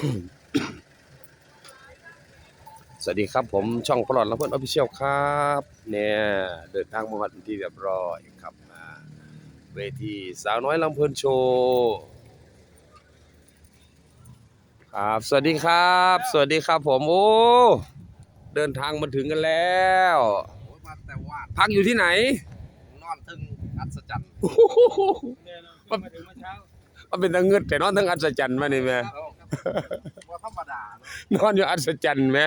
สวัสดีครับผมช่องปลอดและเพื่อนออฟฟิเชียลครับ เนี่ยเดินทางมาวันที่เรียบร้อยครับมาเวทีสาวน้อยลำเพลินโชว์ครับสวัสดีครับ สวัสดีครับผมโอ้เดินทางมาถึงกันแล้วมาแต่วาดพักอยู่ที่ไหน นอนถึงอัศจรรย์มันมันเป็นตะเงึดแต่นอนทั้งอัศจรรย์มานี่แม่ ว่าธรรมดานอนอยู่อัศจรรย์แม่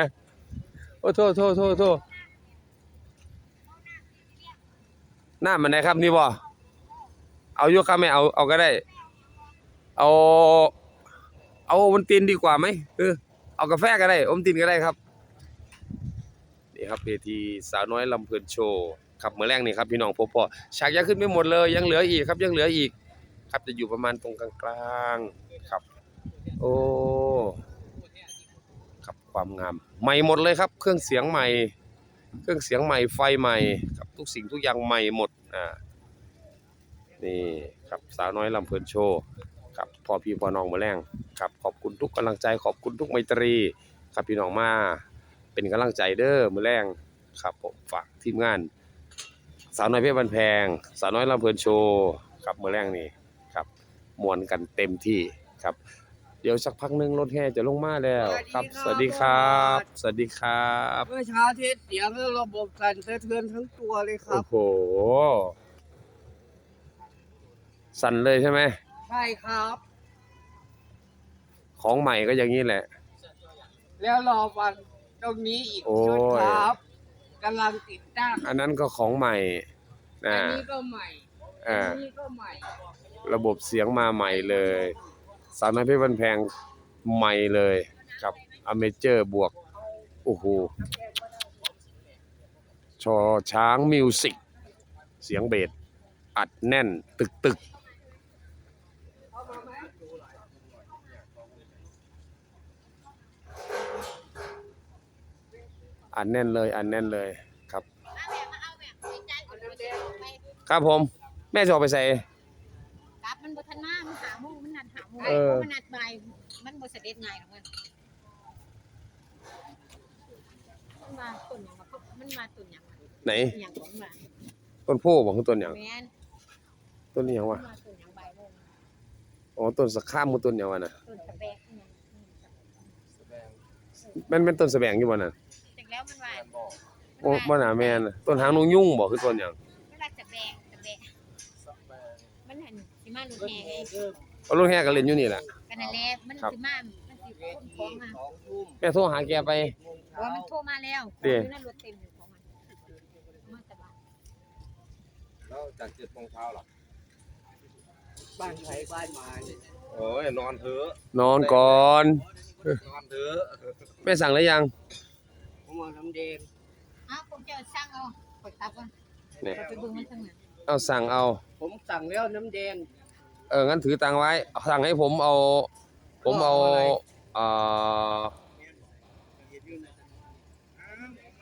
โอ้โทษโทษโทษโทษหน้ามันไหนครับนี่บ่เอาอยู่ครับไม่เอาเอาก็ได้ เอา เอาอวันตินดีกว่าไหมเออเอากาแฟก็ได้อวันตินก็ได้ครับนี่ครับเวทีสาวน้อยลำเพลินโชว์ครับเมื่อแรกนี่ครับพี่น้องพบพอฉากยังขึ้นไม่หมดเลย ยังเหลืออีกครับยังเหลืออีก ครับจะอยู่ประมาณตรงกลางๆครับ โอ้ครับความงาม ใหม่หมดเลยครับ เครื่องเสียงใหม่ เครื่องเสียงใหม่ไฟใหม่ครับทุกสิ่งทุกอย่างใหม่หมดอ่านี่ครับสาวน้อยลำเพลินโชว์ครับพ่อพี่พอน้องมาแรงครับขอบคุณทุกกำลังใจขอบคุณทุกไมตรี ครับพี่น้องมาเป็นกำลังใจเด้อมือแรงครับผมฝากทีมงาน สาวน้อยเพชรบันแพง สาวน้อยลำเพลินโชว์ครับมือแรงนี่ครับมวนกันเต็มที่ครับ เดี๋ยวสักพักหนึงรถแห่จะลงมาแล้วครับ สวัสดีครับ สวัสดีครับ เมื่อเช้าเทสเสียงแล้วระบบสั่นสะเทือนทั้งตัวเลยครัโอ้บ โห สั่นเลยใช่ไหม ใช่ครับ ของใหม่ก็อย่างนี้แหละ แล้วรอฟังตรงนี้อีกโอ้ย ชุดครับกำลังติดตั้งอันนั้นก็ของใหม่นะอันนี้ก็ใหม่อ่าอันนี้ก็ใหม่ระบบเสียงมาใหม่เลย สาวน้อยเพชรบันแพงใหม่เลยครับอเมเจอร์บวก โอ้โห ชอช้างมิวสิก เสียงเบสอัดแน่นตึกตึกอัดแน่นเลยอัดแน่นเลยครับ ครับผม แม่จะออกไปใส่ มันบ่ทันมามันหาโมงมันนัดหาโมงเออ มันนัดบ่ายมันบ่เสด็จง่ายหรอกมันมันมาต้นหยังวะมันมาต้นหยังวะไหนอิหยังของมันต้นโพบอกคือต้นหยังแม่นต้นนี้หยังมัวะนมาต้นหยังบ่ายโมงอ๋อต้นสักข้ามมือต้นหยังวะน่ะต้นตะแบกอิหยังอืมมันเป็นต้นแสบงอยู่บ่น่ะจากแล้วมันว่าโอ้บ่น่าแม่นน่ะต้นหางนกยุ่งบ่คือต้นหยัง มันว่าตะแบกตะแบกมัน หันสิมาลูกแห่เอาลูกแห่ก็เล่นอยู่นี่แหละ กันนั่นแหละมันครับ สิมามันสิขนของมาสองทุ่มแม่โทรหาแกไปว่ามันโทรมาแล้วเด้อยู่ในรถเต็มอยู่ของมันมาแต่บ้านแล้วจากเจ็ดโมงเช้าหรอบ้านใครบ้านมาเนี่ยโอ้ยนอนเถอะนอนก่อน นอนเถอะแม่สั่งแล้วยัง ผมมาทำแดงอ้าวผมจะสร้างเอากดตับก่อนเนี่ย ไปเบิ่งมันทางนั้นเอาสั่งเอา ผมสั่งแล้วน้ำแดงเอองั้นถือตังค์ไว้ สั่งให้ผมเอา ผมเอาเอาอะไรเอ่อ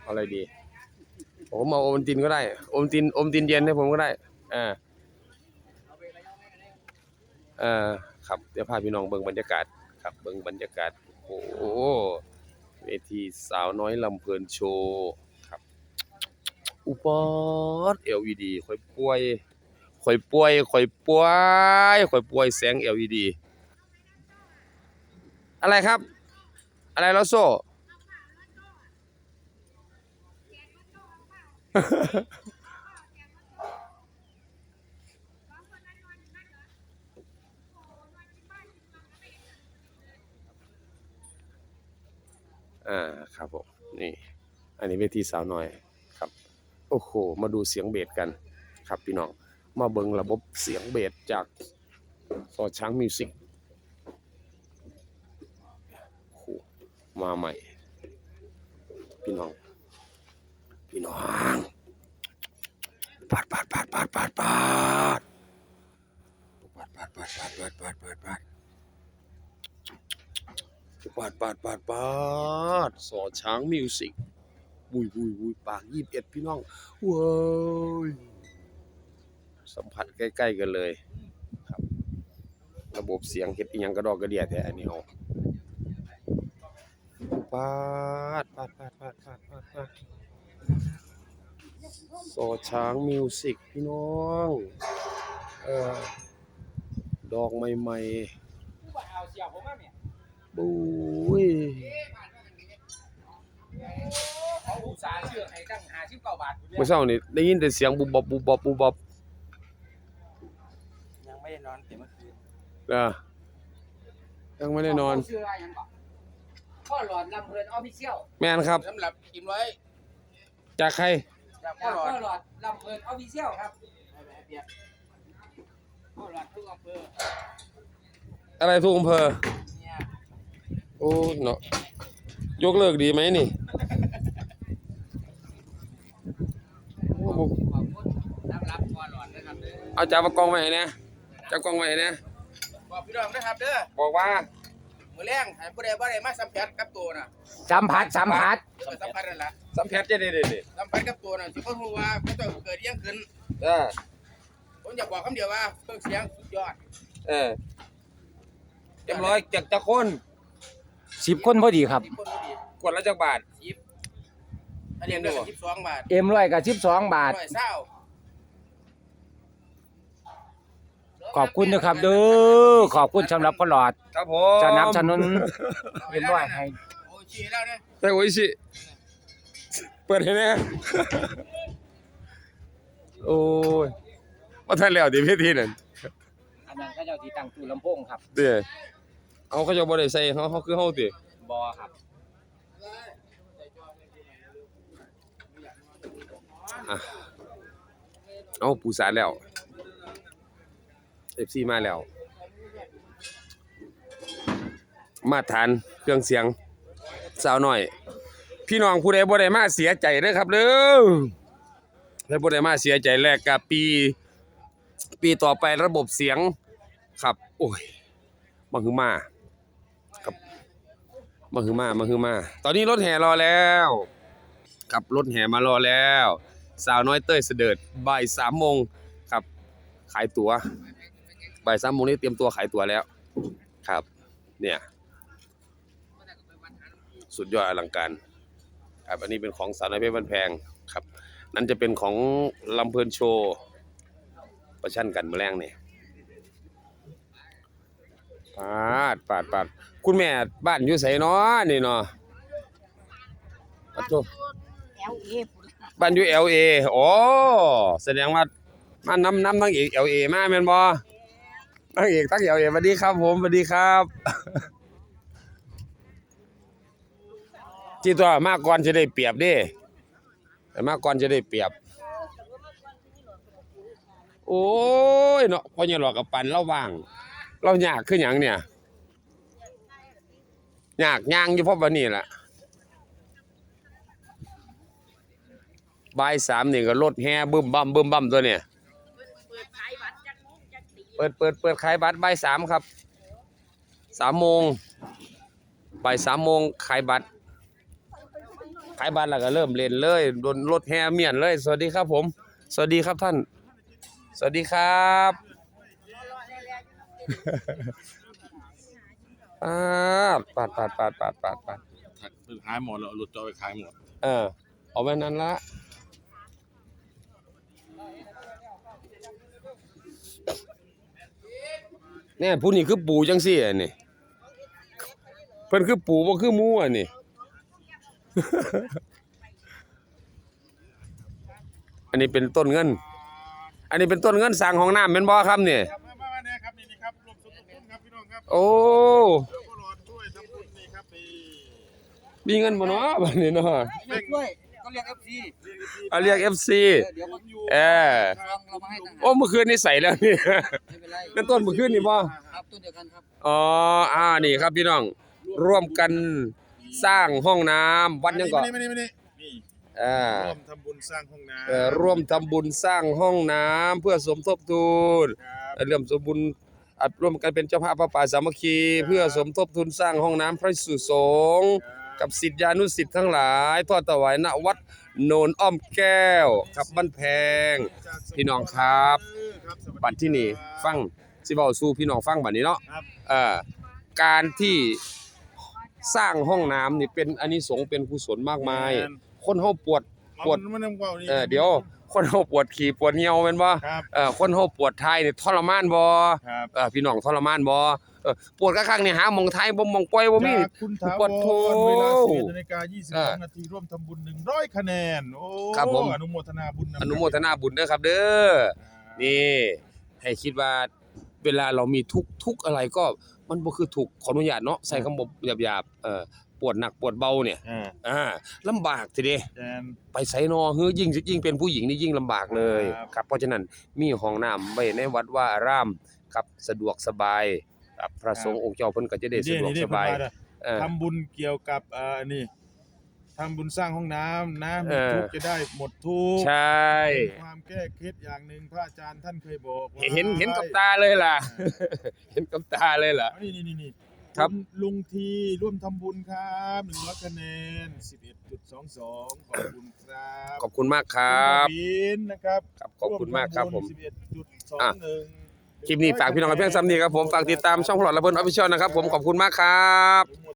เอาอะไรดี ผมเอาโอวัลตินก็ได้ โอวัลติน โอวัลตินเย็นให้ผมก็ได้ อ่าเอ่าครับ เดี๋ยวพาพี่น้องเบิ่งบรรยากาศ ครับ เบิ่งบรรยากาศ โอ้โหเวทีสาวน้อยลำเพลินโชว์ ครับ อุปอด LED ค่อยป่วย ค่อยป่วยค่อยป่วยค่อยป่วยแสง LED อะไรครับ อะไรลอโซ่ อ่าครับผมนี่ อันนี้เวทีสาวน้อยครับ โอ้โห มาดูเสียงเบสกัน ครับพี่น้อง มาเบิงระบบเสียงเบสจากซอช้างมิวสิกมาใหม่ พี่น้อง พี่น้องปาดปาดปาดปาดปาดปาดปาดปาดปาดปาดปาดปาดปาดปาดปาดปาดปาดปาดสอช้างมิวสิกบุยบุยบุยปากยี่สิบเอ็ดพี่น้องเว้ย สัมผัสใกล้ ๆ กันเลยครับ ระบบเสียงเฮ็ดอีหยังกระดอกกระเดียแท้อันนี้เอาปาดปาดปาดปาดปาดปาดปาดโซช้างมิวสิกพี่น้องเออดอกใหม่ๆบุ้ยเขาอุตส่าห์เชื่อให้ตั้ง59บาทเมื่อเช้านี่ได้ยินแต่เสียงบุบบับบุบบับบุบบับ ยังไม่ได้นอนแต่เมื่อคืน อะยังไม่ได้นอนเชื่อว่ายังก่อนพ่อหลอดลำเพลินออฟฟิเชียลแม่นครับ สำหรับอิ่มร้อยจากใคร จากพ่พ่ออหหลลออดดลำเพลินออฟฟิเชียลครับพ่อหลอดทุกอำเภออะไรทุกอำเภอ เนี่ยโอ้เนาะยกเลิกดีไหมนี่โอ้บ่ขอบคุณน้ำรับพ่อหลอดนะครับเด้อเอาจับกล้องไว้ให้นะจับกล้องไว้ให้นะ บอกพี่น้องนะครับเด้อบอกว่ามื้อแรงให้ผู้ใดบ่ได้มาสัมผัสกับตัวน่ะสัมผัสสัมผัสเออสัมผัสนั่นล่ะสัมผัสจะได้เด็ดสัมผัสกับตัวน่ะสิบ่รู้ว่าเขาจะเกิดอิหยังขึ้นเออผมอยากบอกคำเดียวว่าเครื่องเสียงสุดยอด เออเรียบร้อยจากจะคนสิบคนพอดีครับที่คนบ่ดีกดละจักบาทยิบอันนี้เดือนละ12บาทเอ็มร้อยกับสิบสองบาท ร้อยเศร้า ขอบคุณนะครับเด้อขอบคุณสำหรับพ่อหลอดครับผมสนับสนุนเอ็มร้อยให้โอ้ยชี้แล้วเนี่ยแต่โอ้ยสิเปิดให้แน่โอ้ยว่าท่านแล้วดิพี่ทีนั่นอันนั้นก็เจ้าที่ตั้งตู้ลำโพงครับเด้อเอาเขาจะบ่ได้ใส่เขาเขาคือเฮาติบอครับอะเอาปูสารแล้ว FC มาแล้ว มาทานเครื่องเสียงสาวหน่อย พี่น้องผู้ใดบ่ได้มาเสียใจเด้อครับเด้อได้บ่ได้มาเสียใจแรกกับปี ปีต่อไประบบเสียงครับ โอ้ยมาคือมาครับมาคือมามาคือมา ตอนนี้รถแห่รอแล้วครับรถแห่มารอแล้ว สาวน้อยเต้ยเสด็จบ่ายสามโมงครับ ขายตั๋ว บ่ายสามโมงนี้เตรียมตัวขายตั๋วแล้วครับ เนี่ย สุดยอดอลังการครับอันนี้เป็นของสาวน้อยเพชรบ้านแพงครับ นั่นจะเป็นของลำเพลินโชว์ประชันกันแมลงเนี่ยปาดปาดปาดคุณแม่บ้านอยู่ไสเนาะนี่เนาะปัดโทแล้วเอฟบ้านอยู่ LA อ๋อแสดงว่ามาน้ำน้ำนางเอก LA มาแม่นบ่ นางเอกทั้ง LA สวัสดีครับ ผมสวัสดีครับที่ตัวมาก่อนจะได้เปรียบด้แต่มาก่อนจะได้เปรียบ โอ้ยเนาะพอเนี่ยหลอกกับปันเราว่าง เรายากขึ้นอย่างเนี่ยยากย่างอยู่เพราะวันนี้แหละบ่ายสามนี่ก็รถแห่บึ้มบั่มบึ้มบั่มตัวเนี่ย ปิดเปิดเปิดขายบัตรบ่ายสามครับสามโมงบ่ายสามโมงขายบัตรขายบัตรแล้วก็เริ่มเล่นเลยโดนรถแห่เมียนเลย สวัสดีครับผม สวัสดีครับท่าน สวัสดีครับปาดปาดปาดปาดปาดปาดปาดสุดท้ายหมดแล้วหลุดจอไปขายหมด เออ เอาไว้นั้นละ เนี่ยผู้นี้คือปูจังซี่อันนี่เพิ่นคือปูบ่คือหมูอันนี่อันนี้เป็นต้นเงิน อันนี้เป็นต้นเงินสร้างห้องน้ำเป็นบ่ครับเนี่ยครับมามาเนี่ยครับนี่นี่ครับรวมสมทบทุนครับพี่น้องครับโอ้แล้วก็รอด้วยทำบุญนี่ครับนี่มีเงินบ่เนาะบัดนี้เนาะด้วยก็ เรียกเอฟซีเอาเรียก FC เดี๋ยวผมอยู่เออลองเรามาให้ต่างหากโอ้เมื่อคืนนี่ใส่แล้วนี่ ไม่เป็นไรเป็นต้นเมื่อคืนนี่บ่ครับตัวเดียวกันครับอ๋ออ่านี่ครับพี่น้องร่วมกันสร้างห้องน้ำวัดยังก่อนไม่นี่ไม่นี่นี่อ่า ร่วมทำบุญสร้างห้องน้ำเอ่อร่วมทำบุญสร้างห้องน้ำเพื่อสมทบทุนครับเอ่อเรื่องสมบุญอัดร่วมกันเป็นเจ้าภาพพระป่าสามัคคี เพื่อสมทบทุนสร้างห้องน้ำพระสุสงฆ์ กับศิษยานุศิษย์ทั้งหลายทอดถวายณวัดโนนอ้อมแก้วครับบ้านแพง พี่น้องครับครับสวัสดีบัดที่นี่ฟังสิเว้าสู่พี่น้องฟังบัดนี้เนาะครับเอ่อการที่สร้างห้องน้ำนี่เป็นอานิสงส์เป็นกุศลมากมายแนคนเฮาปวดปวดมันมันนำเว้านี่ เออเดี๋ยว คนเฮาปวดขี่ปวดเหี่ยวแม่นบ่ครับเออคนเฮาปวดท้ายนี่ทรมานบ่ครับเออพี่น้องทรมานบ่เออปวดกะครั้งนี่หาหมองท้ายบ่หมองปล่อยบ่มีจากคุณถาปววดโถ รเวลา11นาฬิกาเออ22นาทีร่วมทำบุญ 100 คะแนน โอ้ครับผม อนุโมทนาบุญำอนุโมทนาบุญเด้อครับ เด้อ นี่ ให้คิดว่าเวลาเรามีทุกข์ทุกข์อะไรก็มันบ่คือทุกข์ขออนุญาตเนาะใส่คำบ่หยาบๆเอ่อ ปวดหนักปวดเบาเนี่ยอ่าอ่าลำบากทีเดีแจนไปไสนอเฮือยิ่งยิ่งเป็นผู้หญิงนี่ยิ่งลำบากเลยครับ ครับเพราะฉะนั้นมีห้องน้ำไว้ในวัดว่าอารามครับสะดวกสบายครับพระสงฆ์องค์เจ้าเพิ่นก็จะได้สะดวกสบายนี่นี่เออ ทำบุญเกี่ยวกับเอ่อนี่ทำบุญสร้างห้องน้ำนะมีเออ ทุกข์จะได้หมดทุกข์ใช่เป็นความแก้เคล็ดอย่างหนึ่งพระอาจารย์ท่านเคยบอกไว้เห็นเห็นกับตาเลยล่ะ เห็นกับตาเลยล่ะนี่นี่นี่นี่ ครับณลุงทีร่วมทำบุญครับหนึ่งร้อยคะแนนสิบเอ็ดจุดสองสองขอบคุณครับขอบคุณมากครับณบินนะครับครับขอบคุณมากครับผม สิบเอ็ดจุดสองอะหนึ่ง คลิปนี้ฝากพี่น้องกับเพื่อนซ้ำนี้ครับผมฝากติดตามช่องพลอดระเบิดออฟฟิเชียลนะครับผมขอบคุณมากครับ